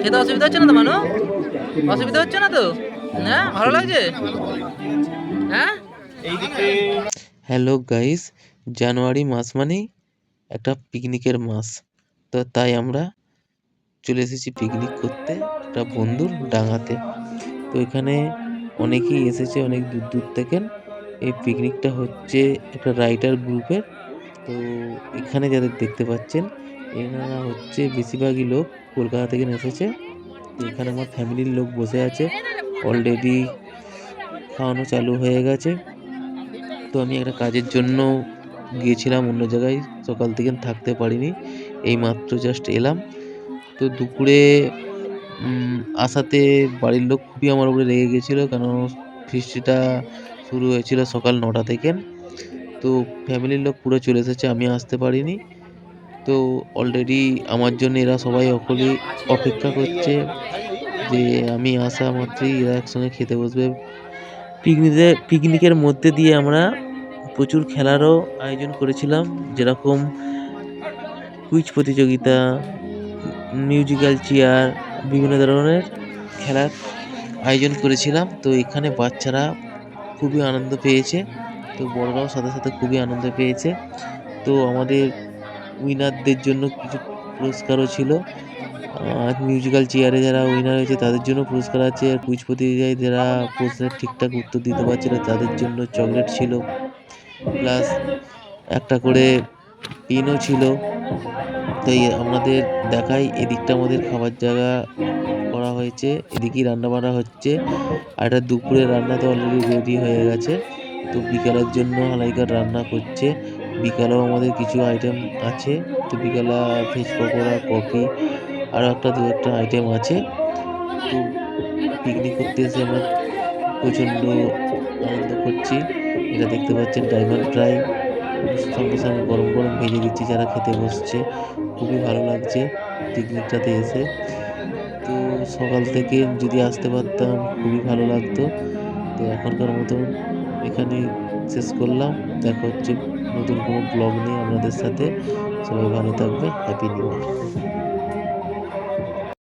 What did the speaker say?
খেতে অসুবিধা হচ্ছে না তো, মানু? অসুবিধা হচ্ছে না তো? হ্যাঁ ভালো লাগছে? হ্যাঁ? হ্যালো গাইস জানুয়ারি মাস মানেই একটা পিকনিকের মাস। তো তাই আমরা চলে এসেছি পিকনিক করতে একটা বন্ধুর ডাঙাতে। তো এখানে অনেকেই এসেছে, অনেক দূর দূর থেকে। এই পিকনিকটা হচ্ছে একটা রাইডার গ্রুপের তো এখানে যাদের দেখতে পাচ্ছেন, এনারা হচ্ছে বেশিরভাগই লোক কলকাতা থেকে এসেছে। এখানে আমার ফ্যামিলির লোক বসে আছে। অলরেডি খাওয়ানো চালু হয়ে গেছে। তো আমি একটা কাজের জন্য গিয়েছিলাম, অন্য জায়গায় সকাল থেকে থাকতে পারিনি। এই মাত্র জাস্ট এলাম। তো দুপুরে আসাতে বাড়ির লোক খুবই আমার উপরে রেগে গেছিল, কেন ফিস্টিটা শুরু হয়েছিল সকাল নটা থেকে। তো ফ্যামিলির লোক পুরো চলে এসেছে, আমি আসতে পারিনি। তো অলরেডি আমার জন্য এরা সবাই অকলে অপেক্ষা করছে যে আমি আসা মাত্রই এরা একসঙ্গে খেতে বসবে। পিকনিকে পিকনিকের মধ্যে দিয়ে আমরা প্রচুর খেলারও আয়োজন করেছিলাম, যেরকম কুইজ প্রতিযোগিতা মিউজিক্যাল চেয়ার বিভিন্ন ধরনের খেলার আয়োজন করেছিলাম। তো এখানে বাচ্চারা খুবই আনন্দ পেয়েছে। তো বড়রাও সাথে সাথে খুবই আনন্দ পেয়েছে। তো আমাদের উইনারদের জন্য কিছু পুরস্কারও ছিল। মিউজিক্যাল চেয়ারে যারা উইনার হয়েছে, তাদের জন্য পুরস্কার আছে। কুইজ প্রতিযোগিতায় যারা প্রশ্নের ঠিকঠাক উত্তর দিতে পারছিল তাদের জন্য চকলেট ছিল। প্লাস একটা করে পেনও ছিল। তো এই আমাদের দেখাই, এদিকটা আমাদের খাবার জায়গা করা হয়েছে। এদিকেই রান্না বান্না হচ্ছে। আর এটা দুপুরে রান্না তো অলরেডি রেডি হয়ে গেছে। তো বিকালের জন্য হালাইকার রান্না করছে। বিকালেও আমাদের কিছু আইটেম আছে, তো বিকালে ভেজ পকোড়া, কফি আরও একটা দু একটা আইটেম আছে। তো পিকনিক করতে এসে আমরা প্রচণ্ড আনন্দ করছি। এটা দেখতে পাচ্ছেন ডায়মন্ড ড্রাইভ সঙ্গে সঙ্গে গরম গরম ভেজে দিচ্ছি যারা খেতে বসছে। খুবই ভালো লাগছে পিকনিকটাতে এসে। তো সকাল থেকে যদি আসতে পারতাম খুবই ভালো লাগতো। তো এখনকার মতন এখানে শেষ করলাম। দেখা হচ্ছে নতুন কোনো ব্লগ নিয়ে আপনাদের সাথে। সবাই ভালো থাকবে হ্যাপি নিউ ইয়ার